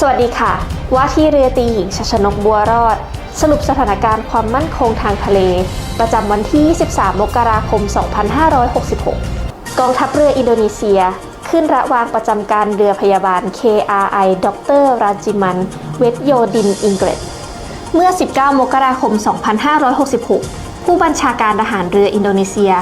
สวัสดีค่ะ ว่าที่เรือตีหญิงชัชนกบัวรอด สรุปสถานการณ์ความมั่นคงทางทะเล ประจำวันที่ 23 มกราคม 2566 กองทัพเรืออินโดนีเซีย ขึ้นระวางประจำการเรือพยาบาล KRI ดรราจิมัน เวทโยดินอิงเกรดเมื่อ 19 มกราคม 2566 ผู้บัญชาการทหารเรืออินโดนีเซีย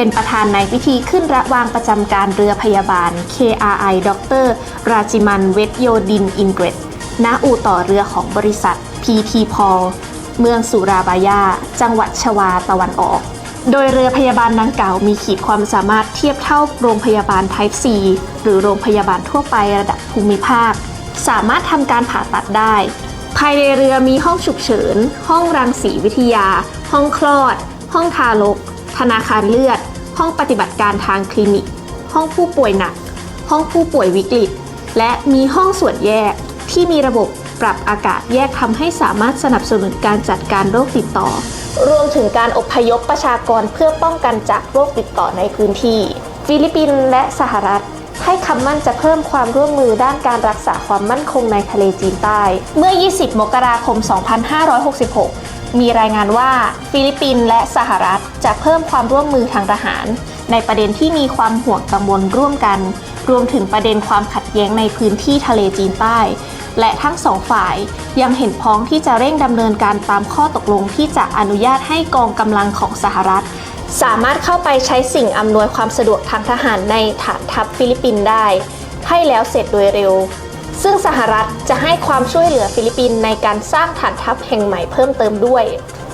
เป็นประธานในพิธีขึ้นระวางประจำการเรือพยาบาล KRI ดร ราจิมันเวทโยดินอิงเกรดณอู่ต่อเรือของบริษัท PT p a l เมืองสุราบายา จังหวัดชวาตะวันออก โดยเรือพยาบาลดังกล่าวมีขีดความสามารถเทียบเท่าโรงพยาบาล Type C หรือโรงพยาบาลทั่วไประดับภูมิภาค สามารถทำการผ่าตัดได้ ภายในเรือมีห้องฉุกเฉิน ห้องรังสีวิทยา ห้องคลอด ห้องทารก ธนาคารเลือด ห้องปฏิบัติการทางคลินิก ห้องผู้ป่วยหนัก ห้องผู้ป่วยวิกฤต และมีห้องส่วนแยกที่มีระบบปรับอากาศแยกทำให้สามารถสนับสนุนการจัดการโรคติดต่อ รวมถึงการอพยพประชากรเพื่อป้องกันจากโรคติดต่อในพื้นที่ ฟิลิปปินส์และสหรัฐให้คำมั่นจะเพิ่มความร่วมมือด้านการรักษาความมั่นคงในทะเลจีนใต้ เมื่อ 20 มกราคม 2566 มีรายงานว่าฟิลิปปินส์และสหรัฐจะเพิ่มความร่วมมือทางทหาร ในประเด็นที่มีความห่วงกังวลร่วมกัน รวมถึงประเด็นความขัดแย้งในพื้นที่ทะเลจีนใต้ และทั้งสองฝ่ายยังเห็นพ้องที่จะเร่งดำเนินการตามข้อตกลงที่จะอนุญาตให้กองกำลังของสหรัฐ สามารถเข้าไปใช้สิ่งอำนวยความสะดวกทางทหารในฐานทัพฟิลิปปินส์ได้ ให้แล้วเสร็จโดยเร็ว ซึ่งสหรัฐจะให้ความช่วยเหลือฟิลิปปินส์ในการสร้างฐานทัพแห่งใหม่เพิ่มเติมด้วย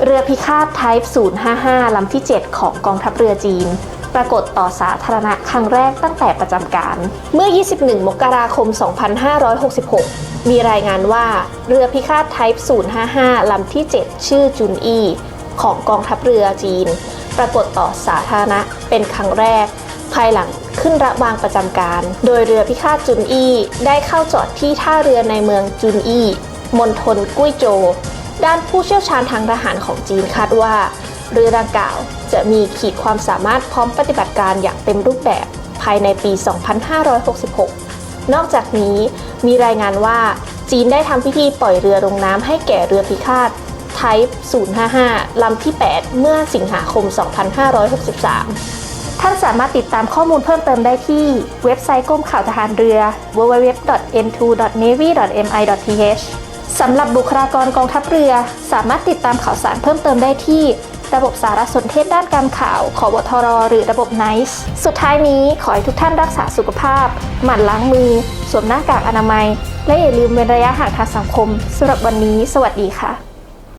เรือพิฆาต Type 055 ลำที่ 7 ของกองทัพเรือจีน ปรากฏต่อสาธารณะครั้งแรกตั้งแต่ประจำการ เมื่อ 21 มกราคม 2566 มีรายงานว่าเรือพิฆาต Type 055 ลำที่ 7 ชื่อจุนอีของกองทัพเรือจีน ปรากฏต่อสาธารณะเป็นครั้งแรก ภายหลัง ขึ้นระวางประจำการ โดยเรือพิฆาตจุนอี้ได้เข้าจอดที่ท่าเรือในเมืองจุนอี้มณฑลกุ้ยโจวด้านผู้เชี่ยวชาญทางทหารของจีนคาดว่า เรือดังกล่าวจะมีขีดความสามารถพร้อมปฏิบัติการอย่างเต็มรูปแบบภายในปี 2566 นอกจากนี้มีรายงานว่าจีนได้ทำพิธีปล่อยเรือลงน้ำให้แก่เรือพิฆาต Type 055 ลำที่ 8 เมื่อสิงหาคม 2563 ท่านสามารถติดตามข้อมูลเพิ่มเติมได้ที่เว็บไซต์กรมข่าวทหารเรือ www.n2.navy.mi.th สำหรับบุคลากรกองทัพเรือ สามารถติดตามข่าวสารเพิ่มเติมได้ที่ ระบบสารสนเทศด้านการข่าวขอบทรหรือระบบ NICE สุดท้ายนี้ขอให้ทุกท่านรักษาสุขภาพ หมั่นล้างมือ สวมหน้ากากอนามัย และอย่าลืมเว้นระยะห่างทางสังคมสำหรับวันนี้ สวัสดีค่ะ